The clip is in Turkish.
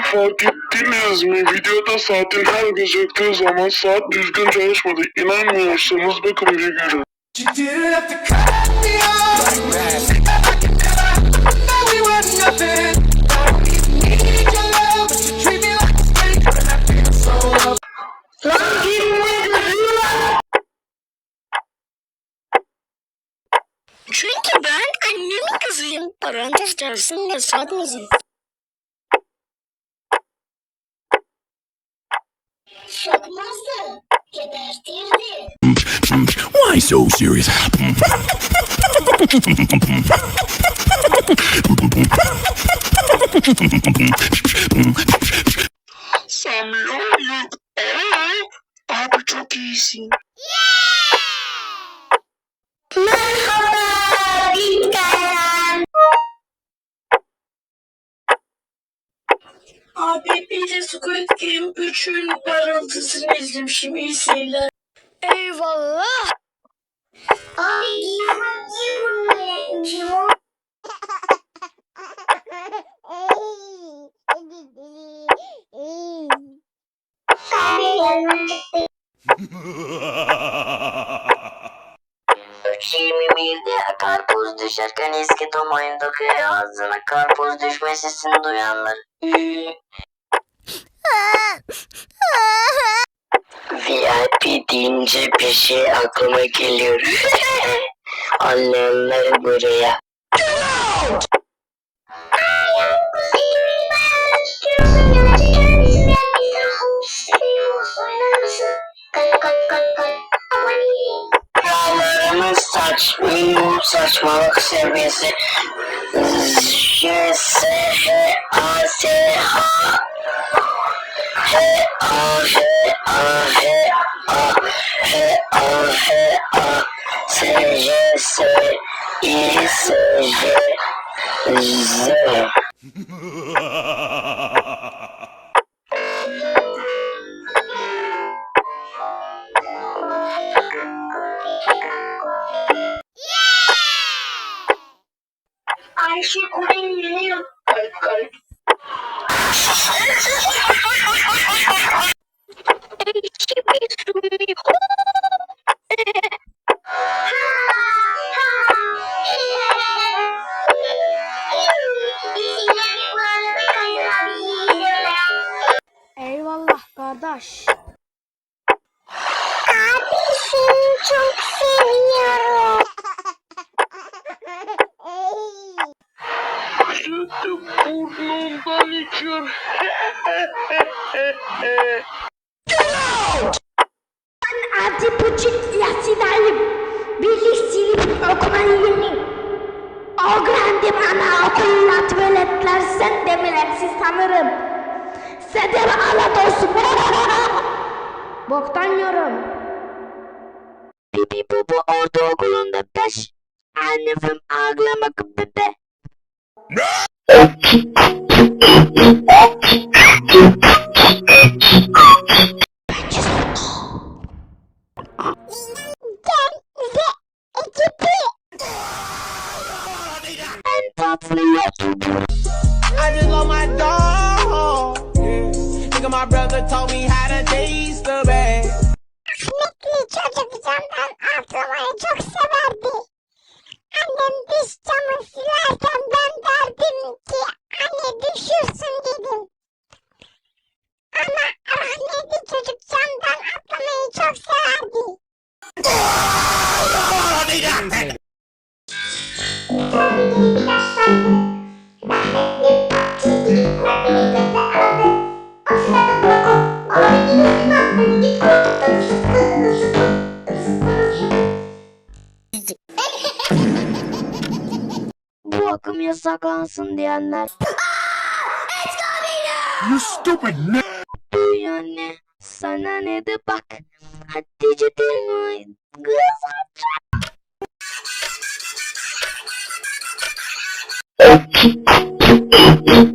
Fark ettiniz mi? Videoda saatin her gözüktüğü zaman saat düzgün çalışmadı. İnanmıyorsanız bakın bir görün. You didn't have to cut me off. Why so serious? Sami hayır. Aa, abi çok iyisin. Merhaba Abi bir de Squid Game 3'ün parıltısını izledim şimdi iyi seyirler. Eyvallah. Abi Cimon Cimon Cimon. Abi yanımda 3.21'de karpuz düşerken eski Tom oyundaki ağzına karpuz düşme sesini duyanlar. VIP deyince bir şey aklıma geliyor. Anlayanlar buraya. Rüyalarımın saç, saçmalık seviyesi. Hüsse, he, a, ha. I. Ayşe Kurin yeni yıl. Garip garip. Eyvallah kardeş. Abi seni çok Sütü burnundan içiyor. Antipuçik yasinayım. Birlik silip okumayım. O grandi bana okulla tuvaletler sen demelersi sanırım. Sen de bana dostum. Boktan yorum. Pipi pupu ortaokulunda beş. Annem ağlamak bebe. YouTuber. I just love my dog. Yeah. Nigga, my brother taught me how to taste the bag. Ekmekli çocuk camdan atlamayı çok severdi. Annem diş camı silerken ben derdim ki anne düşürsün dedim. Ama rahmetli çocuk camdan atlamayı çok severdi. Bu akım yasaklansın diyenler. You stupid n- Duy anne sana ne de bak. Hatice değil mi? Kız Ay